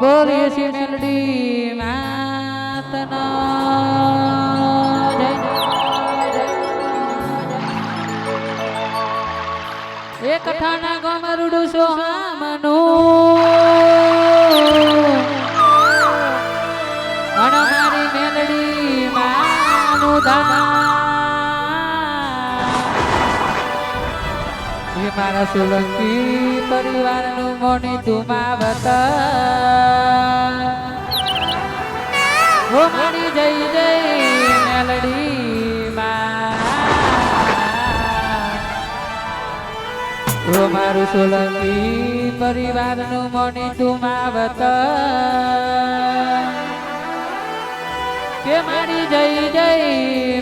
બોલીએ છીએ મેલડી માતનો એ કથાના ગમરુડું સોહામનું મારા સોલંકી પરિવારનું મોની તુમાવત હો મારી જઈ જઈ મેલડી માં ઓ મારું સોલંકી પરિવારનું મોની તુમાવત કે મારી જઈ જઈ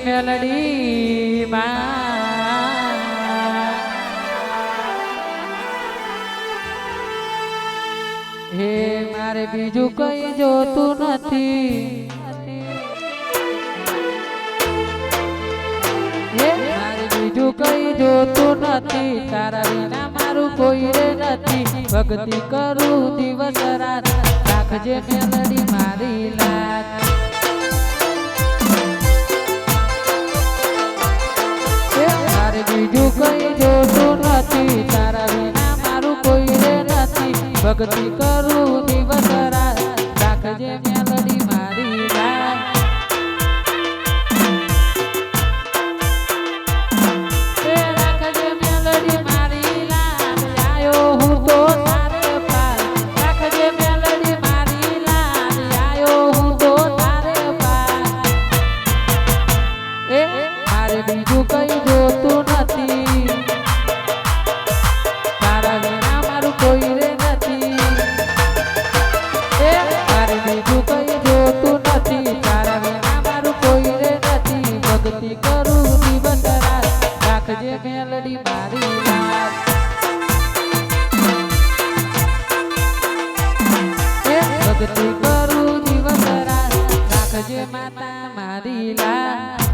મેલડી માં બીજું કઈ જોતું નથી. બીજું કઈ જોતું નથી. તારા વિના મારું કોઈ રે નથી. ભક્તિ કરું દિવસ રાત. રાખજે મેલડી મારી લાત. બીજું કઈ જોતું નથી. તારા વિના મારું કોઈ રે નથી. ભક્તિ કરું માતા મારી લાત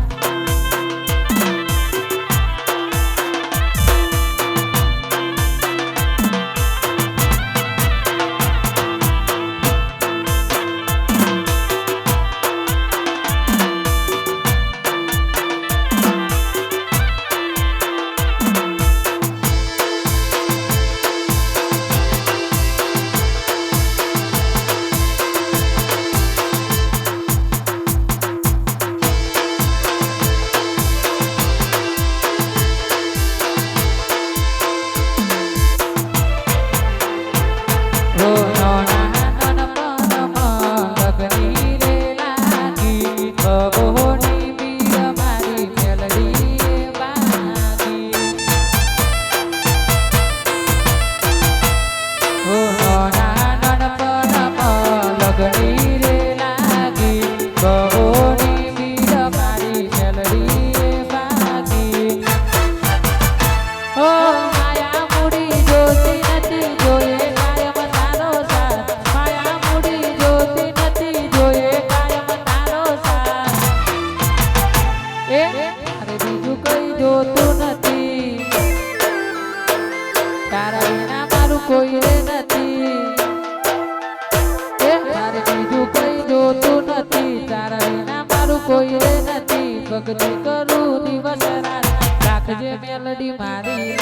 ભક્તિ કરું દિવસ રાત. રાખજે મેલડી મારી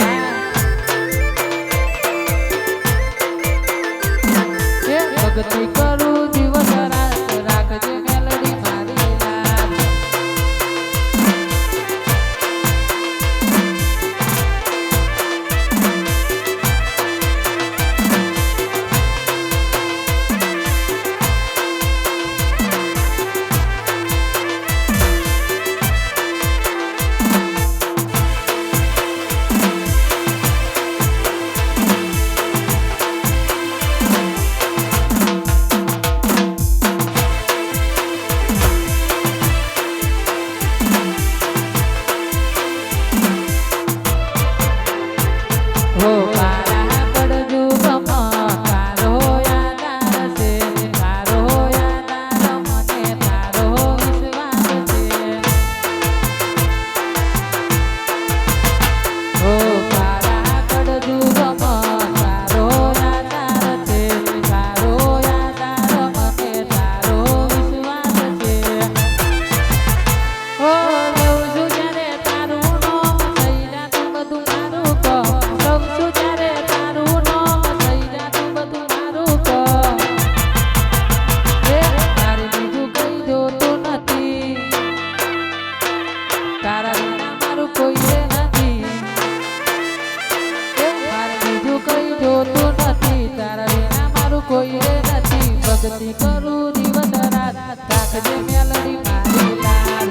કોઈ રે નથી. ભક્તિ કરું દિવસ રાત રાખજે મેલડી મારી લાલ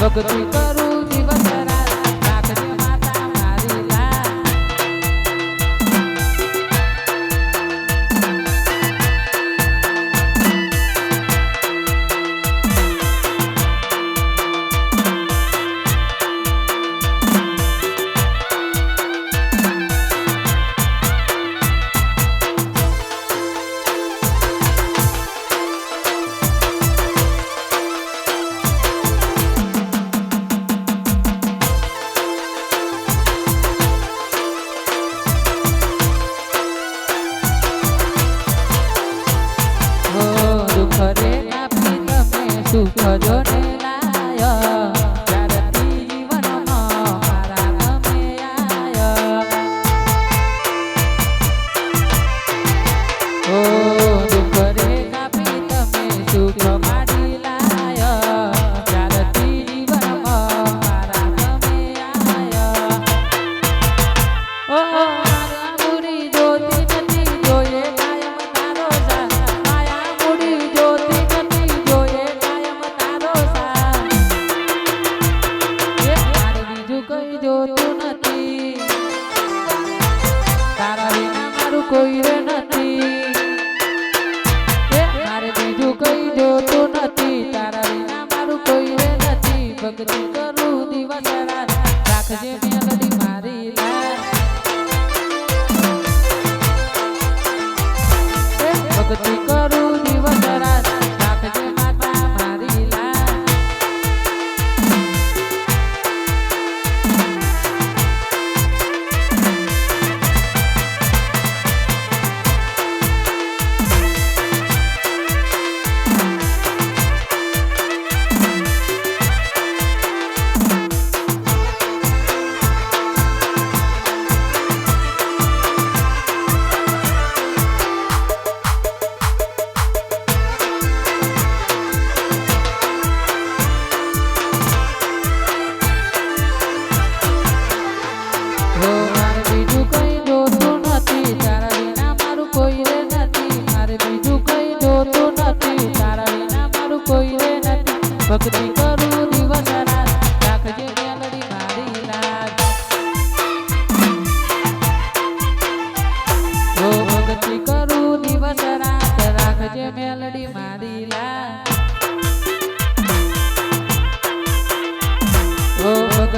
ભક્તિ કરું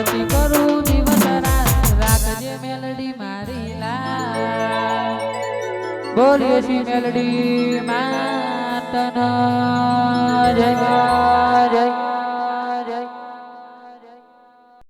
આરતી કરું દિવસ રાત રાખજે મેલડી મારી લા બોલીએ છી મેલડી માતન. જય જય